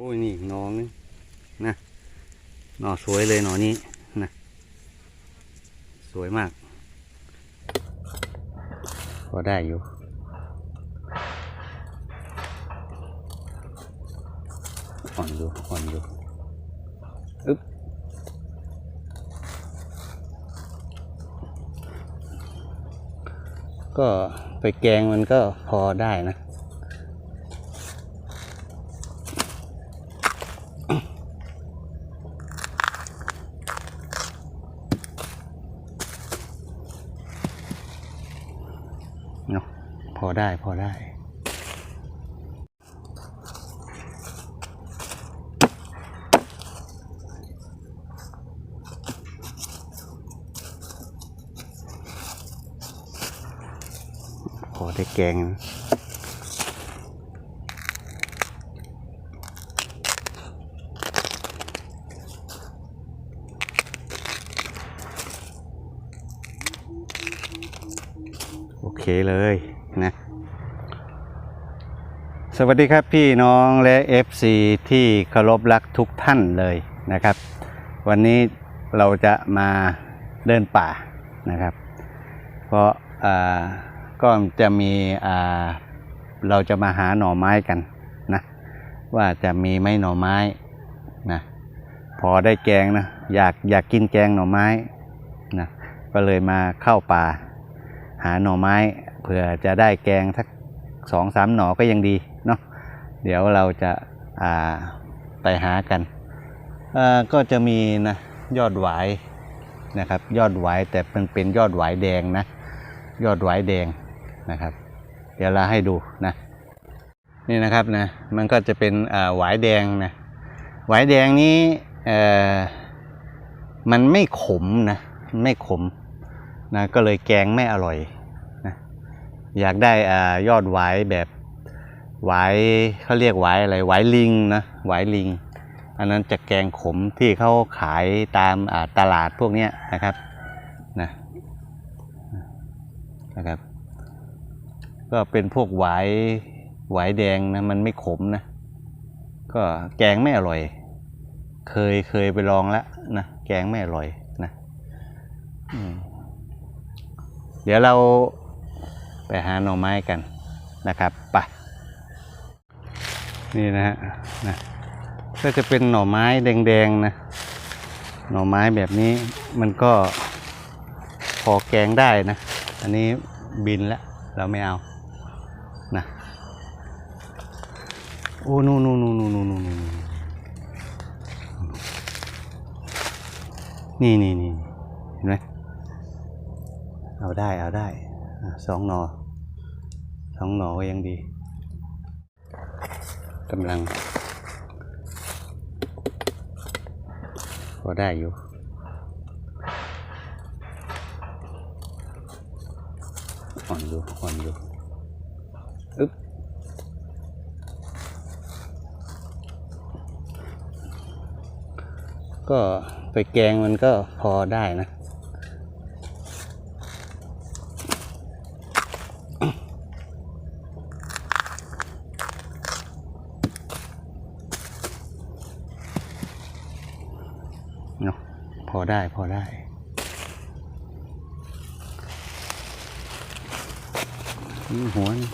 โอ้ยนี่น้องนี่นะหน่อสวยเลยหน่อนี้นะสวยมาก พอได้อยู่อ่อนอยู่อ่อนอยู่อึ๊บก็ไปแกงมันก็พอได้นะ เนาะ พอได้พอได้ พอได้แกงโอเคเลย สวัสดีครับพี่น้องและ FC ที่เคารพรักทุกท่านเลยนะครับ วันนี้เราจะมาเดินป่านะครับ เพราะาก็จะมีเราจะมาหาหน่อไม้กันนะว่าจะมีไหมหน่อไม้นะพอได้แกงนะอยากอยากกินแกงหน่อไม้นะก็เลยมาเข้าป่า หาหน่อไม้เผื่อจะได้แกงสักสองสามหน่อก็ยังดี เดี๋ยวเราจะาไปหากัน ก็จะมีนะยอดหวายนะครับ ยอดหวายแต่มันเป็นยอดหวายแดงนะ ยอดหวายแดงนะครับ เดี๋ยวเราให้ดูนะนี่นะครับนะมันก็จะเป็นอ่าหวายแดงนะหวายแดงนี้มันไม่ขมนะไม่ขมนะก็เลยแกงไม่อร่อยนะอยากได้อยอดหวายแบบ หวายเขาเรียกหวายอะไรหวายลิงนะหวายลิง อันนั้นจะแกงขมที่เขาขายตามตลาดพวกนี้นะครับนะนะครับ ก็เป็นพวกหวายหวายแดงนะมันไม่ขมนะ ก็แกงไม่อร่อย เคยเคยไปลองแล้วนะแกงไม่อร่อยนะเดี๋ยวเราไปหาหน่อไม้กันนะครับไป นี่นะฮะนะก็จะเป็นหน่อไม้แดงๆนะ หน่อไม้แบบนี้มันก็พอแกงได้นะ อันนี้บินแล้วเราไม่เอานะโอ้นู่นนู่นนู่นนู่นนู่นนู่นนี่นี่นี่เห็นไหมเอาได้เอาได้สองหนอสองหนอก็ยังดี กำลัง พอได้อยู่อ่อนอยู่อ่อนอยู่อึ๊บก็ไปแกงมันก็พอได้นะ เนาะพ อได้พอได้ นี่หัวนี่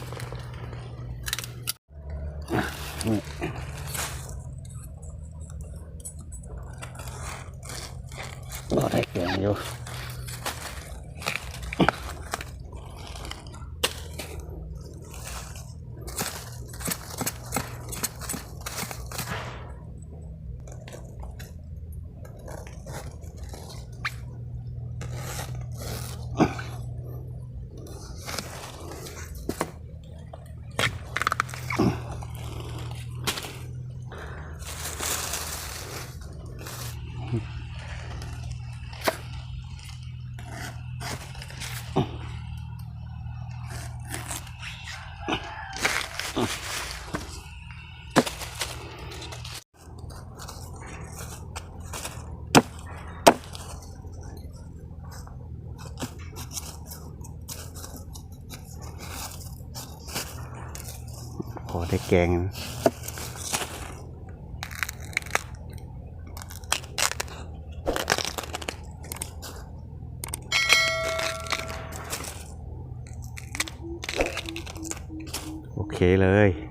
ก็ได้เก่งอยู่ แกงโอเคเลย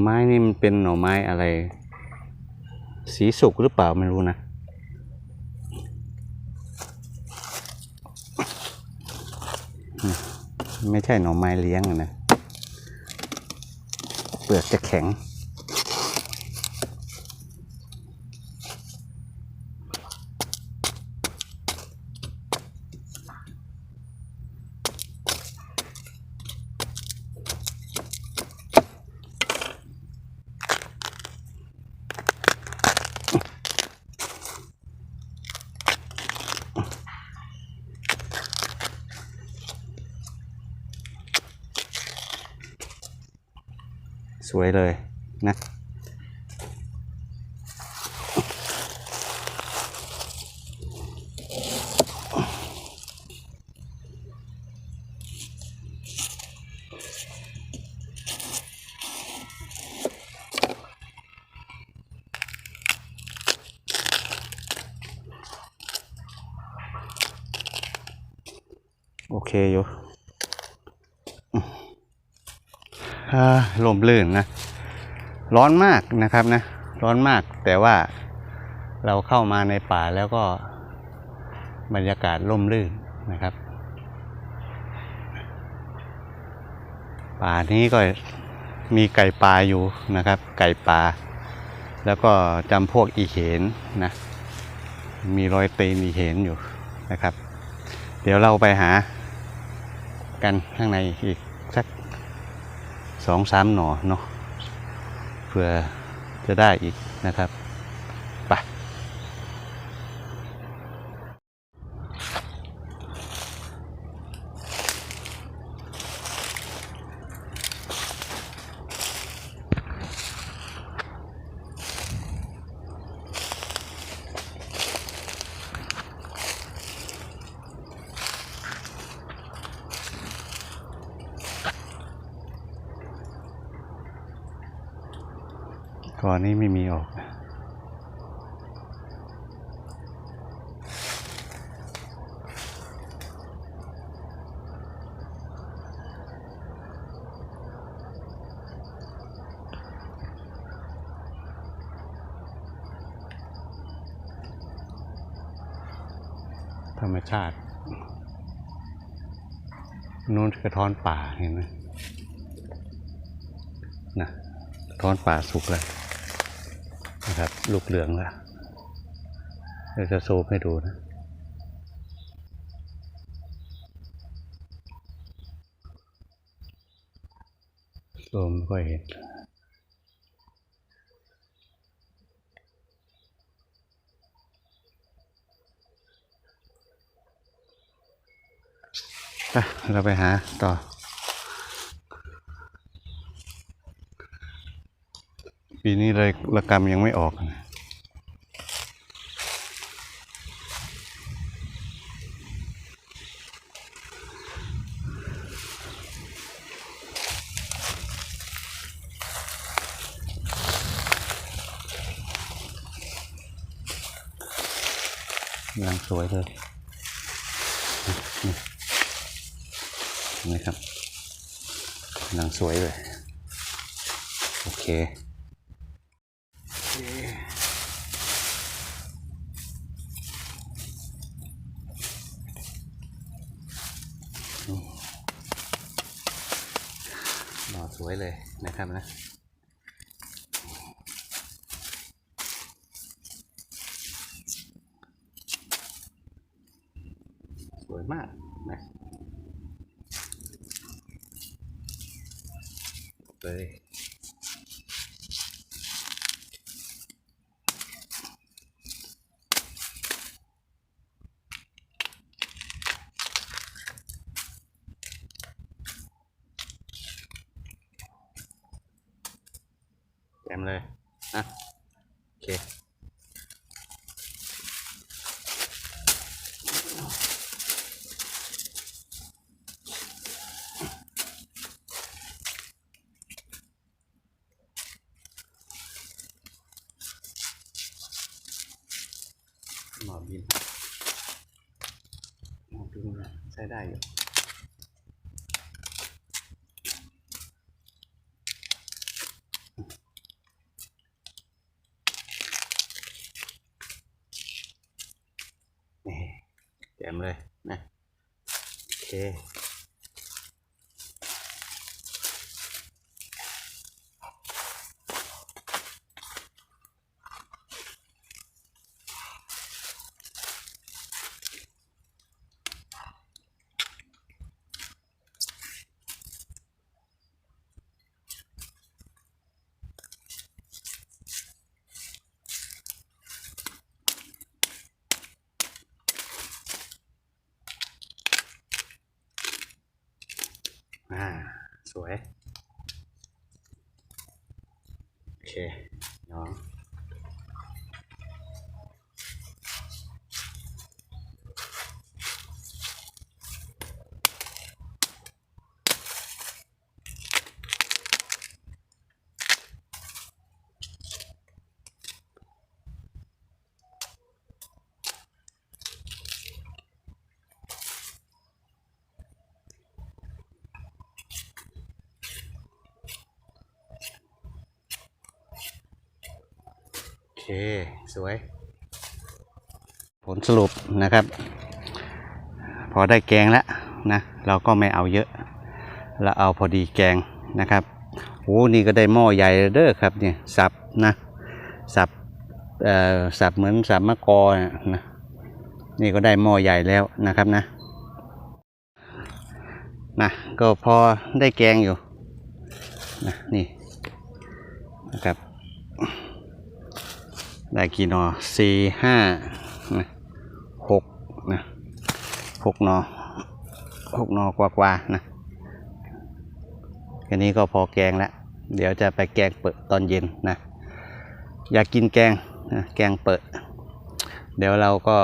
ไม้นี่มันเป็นหน่อไม้อะไร สีสุกหรือเปล่าไม่รู้นะ ไม่ใช่หน่อไม้เลี้ยงนะ เปลือกจะแข็ง สวยเลยนะโอเคอยู่อืมอ่า ลมลื่นนะ ร้อนมากนะครับนะ ร้อนมากแต่ว่าเราเข้ามาในป่าแล้วก็บรรยากาศร่มรื่นนะครับ ป่านี้ก็มีไก่ปลาอยู่นะครับ ไก่ปลาแล้วก็จำพวกอีเห็นนะ มีรอยตีนอีเห็นอยู่นะครับ เดี๋ยวเราไปหากันข้างในอีก สองสามหน่อเนาะเพื่อจะได้อีกนะครับ ก่อนนี้ไม่มีออก ธรรมชาตินู้นกระท้อนป่าเห็นไหมนะท้อนป่าสุกแล้ว นะครับ ลูกเหลืองล้วเดี๋ยวจะซูมให้ดูนะซูมไม่ค่อยเห็นไปเราไปหาต่อ ปีนี้เลยระกรรมยังไม่ออกนะยังสวยเลยเห็นไหมครับกำลังสวยเลย โอเค หน่อสวย เลยนะครับนะสวยมากนะเลย เต็มเลยนะโอเคหมอบินมองดูนะใช้ได้อยู่ แจมเลยนะโอเค อ่า สวย โอ สวย ผลสรุปนะครับ พอได้แกงแล้วนะ เราก็ไม่เอาเยอะ เราเอาพอดีแกงนะครับโอ้นี่ก็ได้หม้อใหญ่เลยเด้อครับเนี่ยสับนะสับเอ่อสับเหมือนสับมะกอนะนะนี่ก็ได้หม้อใหญ่แล้วนะครับนะนะก็พอได้แกงอยู่นะนี่นะครับ ได้กี่นอสี่ห้าหกนะหกนอหกนอกว่ากว่าๆนะแค่นี้ก็พอแกงแล้วเดี๋ยวจะไปแกงเปิดตอนเย็นนะ อยากกินแกงนะแกงเปิด เดี๋ยวเราก็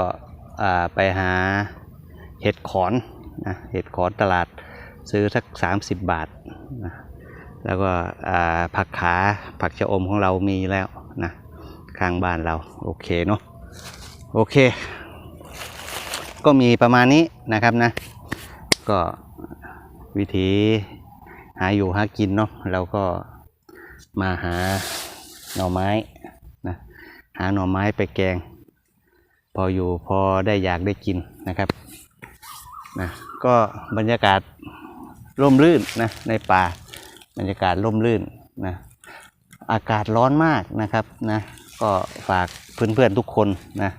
ไปหาเห็ดขอนนะเห็ดขอนตลาดซื้อสัก 30 บาทนะแล้วก็ผักขาผักชะอมของเรามีแล้วนะ ข้างบ้านเราโอเคเนาะโอเค ก็มีประมาณนี้นะครับนะ ก็วิธีหาอยู่หากินเนาะเราก็มาหาหน่อไม้นะหาหน่อไม้ไปแกง พออยู่พอได้อยากได้กินนะครับนะก็บรรยากาศร่มรื่นนะในป่าบรรยากาศร่มรื่นนะอากาศร้อนมากนะครับนะ ก็ฝากเพื่อนๆทุกคนนะ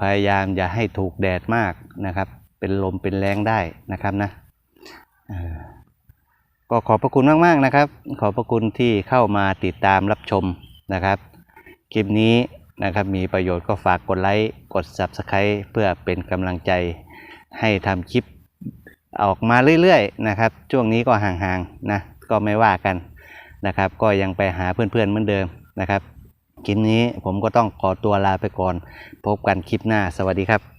พยายามอย่าให้ถูกแดดมากนะครับ เป็นลมเป็นแรงได้นะครับนะเอ่อก็ขอบพระคุณมากๆนะครับ ขอบพระคุณที่เข้ามาติดตามรับชมนะครับคลิปนี้นะครับมีประโยชน์ก็ฝากกดไลค์กด Subscribe เพื่อเป็นกำลังใจให้ทำคลิปออกมาเรื่อยๆนะครับ ช่วงนี้ก็ห่างๆนะก็ไม่ว่ากันนะครับ ก็ยังไปหาเพื่อนๆเหมือนเดิมนะครับ คลิปนี้ผมก็ต้องขอตัวลาไปก่อน พบกันคลิปหน้าสวัสดีครับ